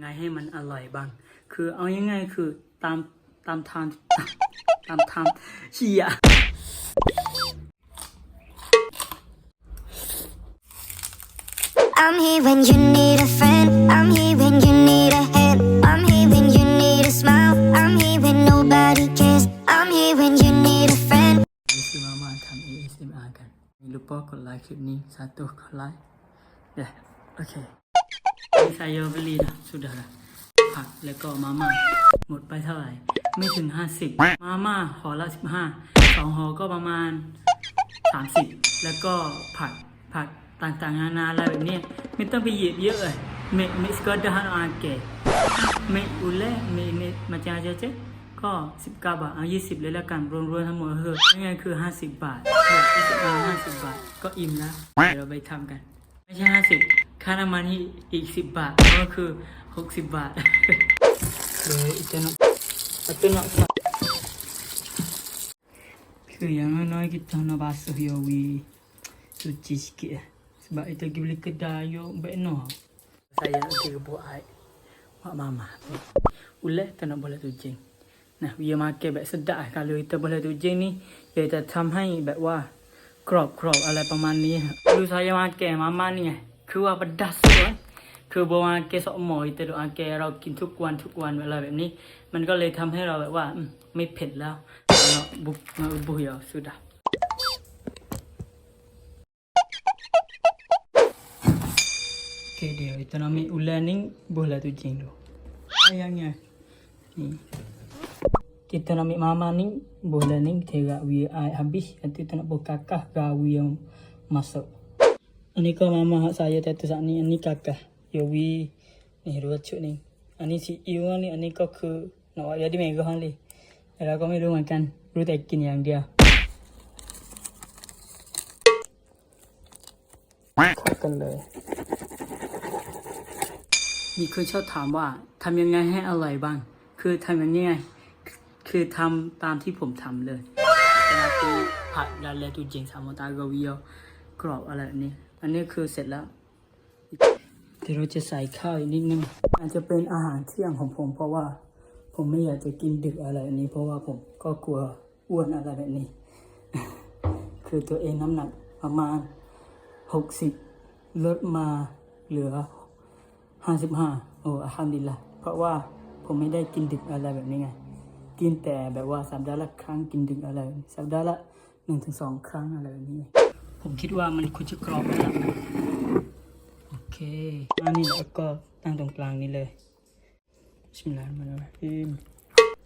ไงให้มันอร่อยบ้าง คือเอาง่ายๆคือตามตามทางตามทางเชีย I'm here when you need a friend. I'm here when you need a hand. I'm here when you need a smile. I'm here when nobody cares. I'm here when you need a friend. นี่คือมามาทำ ASMR กันมีลูกโป้กดไลค์คลิปนี้ สาธุกดไลค์เดี๋ยวโอเค มีไซโยเบลีนะสุดาผักแล้วก็มาม่าหมดไปเท่าไหร่ ไม่ถึง50มาม่าห่อละ15สองห่อก็ประมาณ30แล้วก็ผักผักต่างๆนานาอะไรแบบนี้ไม่ต้องไปหยิบเยอะเลยเมมิสก็ดานอาเกเมอุเล่เมเมมาจาเจเจก็19บาทเอา20 เลยแล้วกันรวมๆทั้งหมดก็คือง่ายคือ 50 บาทเออ20บาท50 บาท ก็อิ่มแล้วเดี๋ยวเราไปทำกัน ไม่ใช่ 50 ค่าน้ำมันนี่อีก10บาทก็คือ60บาทเลยอีกจะนอะตุนอะคือ yang น้อยๆ kita nak basuh ya wi cuci sikit eh. Sebab itu pergi beli kedai yo baik no. Saya nak pergi buat air. Mak mama. Ulek tak nak boleh tujing. Nah, dia makan baik sedap eh. Kalau kita boleh tujing ni, dia จะทำให้แบบว่ากรอบกรอบอะไรประมาณนี้ดูสายมาแกมาม่านี่ไง คือว่าประดัสเลยคือบัวาแกสอหมอยแต่ดูอาแกเรากินทุกวันทุกวันเวลาแบบนี้ มันก็เลยทำให้เราแบบว่าอืมไม่เผ็ดแล้วเราบุกมาบุยเอาสุดา Okay dia kita nak ambil ular ni boleh tu jing tu. Sayangnya. Ni. Kita nak ambil mama ni boleh ni tegak we ai habis nanti kita nak buat kakak gawi yang masuk. Ini kau mama hak saya tetu saat ni ini kakak. Yo we ni dua cuk ni. Ani si Iu ni ani kau ke nak buat jadi mega hang ni. Kalau kau mai rumah kan, lu tak kin yang dia. Kan เลยมีคนชอบถามว่าทำยังไงให้อร่อยบ้าง คือทำยังไง คือทำตามที่ผมทำเลยเวลาคือผัดยาเลตูจิงสามตากวียกรอบอะไรแบบนี้ อันนี้คือเสร็จแล้วเดี๋ยวเราจะใส่ข้าวอีกนิดนึงอาจจะเป็นอาหารเที่ยงของผม เพราะว่าผมไม่อยากจะกินดึกอะไรแบบนี้ เพราะว่าผมก็กลัวอ้วนอะไรแบบนี้ คือตัวเองน้ำหนักประมาณหกสิบลดมาเหลือห้าสิบห้าโอ้อัลฮัมดุลิลละเพราะว่าผมไม่ได้กินดึกอะไรแบบนี้ไง กินแต่แบบว่าสัปดาห์ละครั้งกินดึกอะไร สัปดาห์ละหนึ่งถึงสองครั้งอะไรแบบนี้ ผมคิดว่ามันควรจะกรอบแล้วโอเคอันนี้แล้วก็ตั้งตรงกลางนี้เลยชิมลานมาแล้วพิม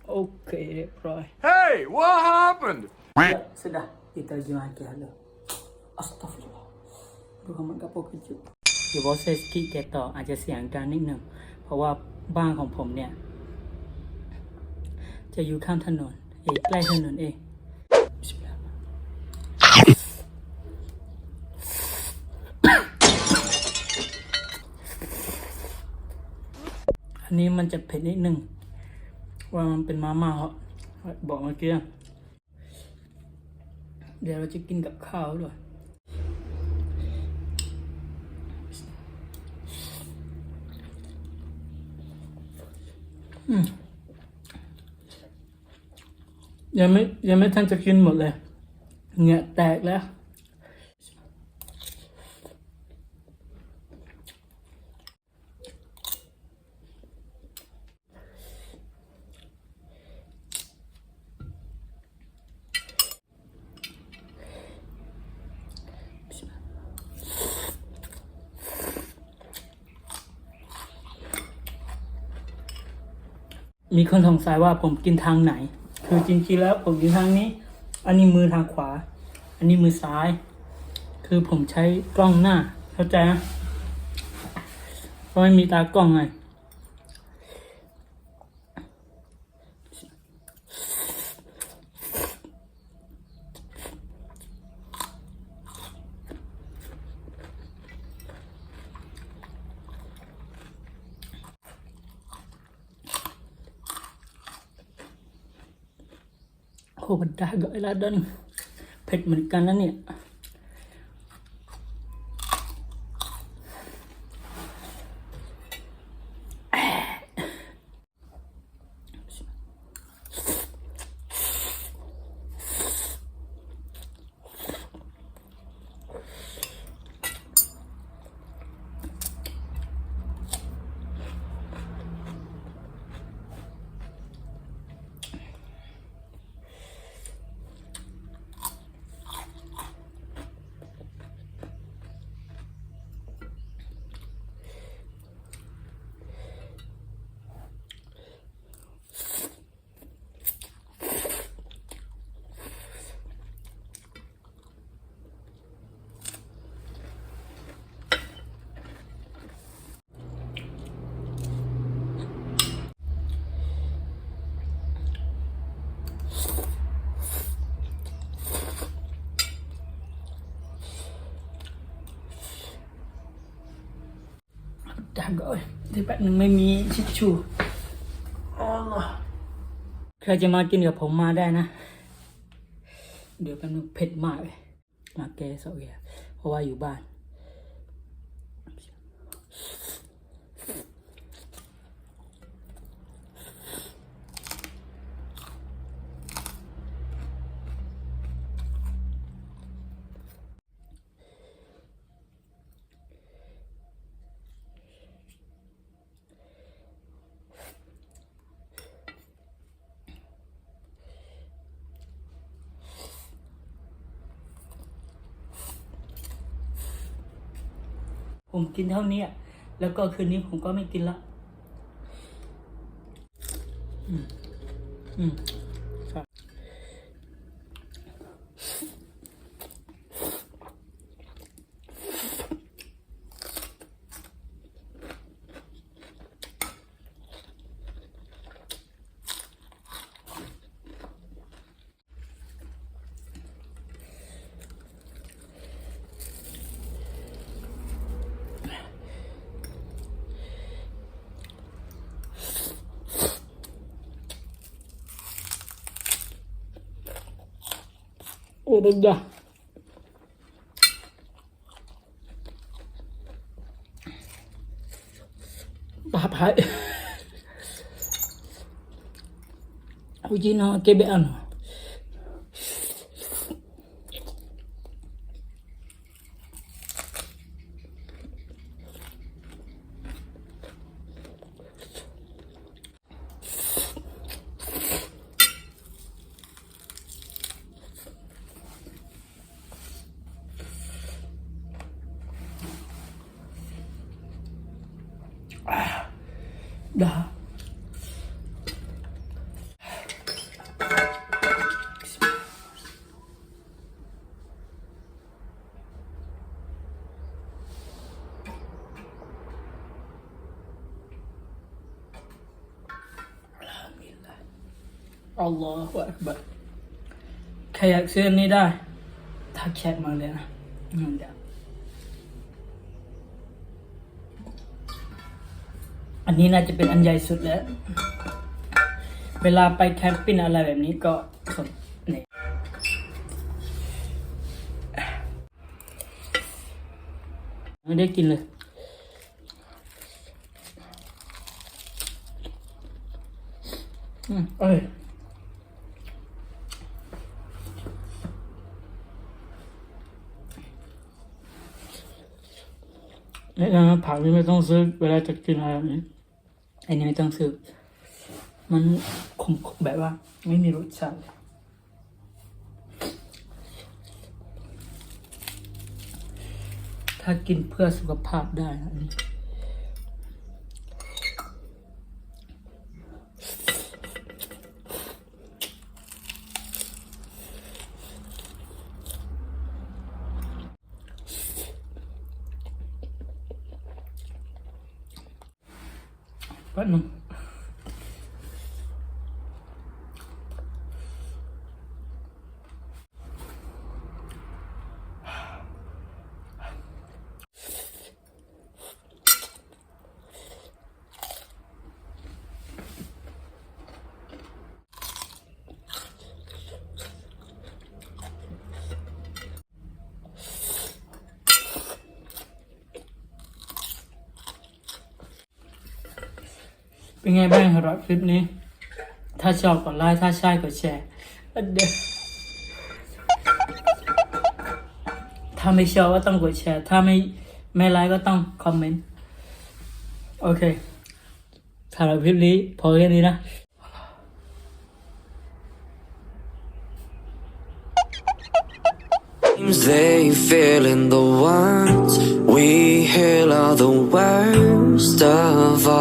โอเคเรียบร้อย Hey, what happened? Ya, sudah kita pergi makan dulu. Astagfirullah. Muhammad gak pokok kejut. เดี๋ยวบอสเซสกี้แกต่ออาจจะเสียงดังนิดหนึ่งเพราะว่าบ้านของผมเนี่ย จะอยู่ข้างถนนเองใกล้ถนนเองบิสมิลลาห์ อันนี้มันจะเผ็ดนิดนึง ว่ามันเป็นมาม่าเหรอบอกเมื่อกี้เดี๋ยวเราจะกินกับข้าวด้วยยังไม่ยังไม่ทันจะกินหมดเลย เหงื่อแตกแล้ว มีคนสงสัยว่าผมกินทางไหน คือจริงๆแล้วผมกินทางนี้ อันนี้มือทางขวา อันนี้มือซ้าย คือผมใช้กล้องหน้า เข้าใจนะเพราะไม่มีตากล้องไง โอ้มันได้ก็ไอ้ลาดันเผ็ดเหมือนกันนะเนี่ย แอะ ก็เดี๋ยวแป๊บนึงไม่มีทิชชู่อ๋อเหรอใครจะมากินกับผมมาได้นะ เดี๋ยวแป๊บนึงเผ็ดมากเลยมาแกสเอาแกเพราะว่าอยู่บ้าน ผมกินเท่านี้แล้วก็คืนนี้ผมก็ไม่กินละ อืม อืมครับ โอ้ดึกดาปาพายเอาจี น่าอัน Da. Alhamdulillah. Allahu Akbar ใครอยากซื้อนนี้ได้ทักแชทมาเลยนะนั่นเดี๋ยว อันนี้น่าจะเป็นอันใหญ่สุดแล้ว เวลาไปแคมปิ้งอะไรแบบนี้ก็สนนี่ไม่ได้กินเลยอืมเอ้ยแนะนำว่าผักนี่ไม่ต้องซื้อเวลาจะกินอะไรแบบนี้ อันนี้ไม่ต้องซื้อ มันขมแบบว่า ไม่มีรสชาติถ้ากินเพื่อสุขภาพได้นะ อัน เป็นไงบ้างสำหรับคลิปนี้ ถ้าชอบกดไลค์ถ้าใช่กดแชร์ถ้าไม่ชอบก็ต้องกดแชร์ ถ้าไม่ไม่ไลค์ก็ต้องคอมเมนต์ โอเคสำหรับคลิปนี้พอแค่นี้นะ they feeling the ones we heal are the worst of all,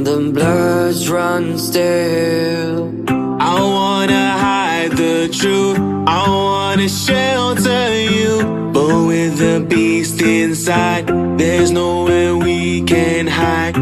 and the bloods run still. I wanna hide the truth. I wanna shelter you. But with the beast inside, there's nowhere we can hide.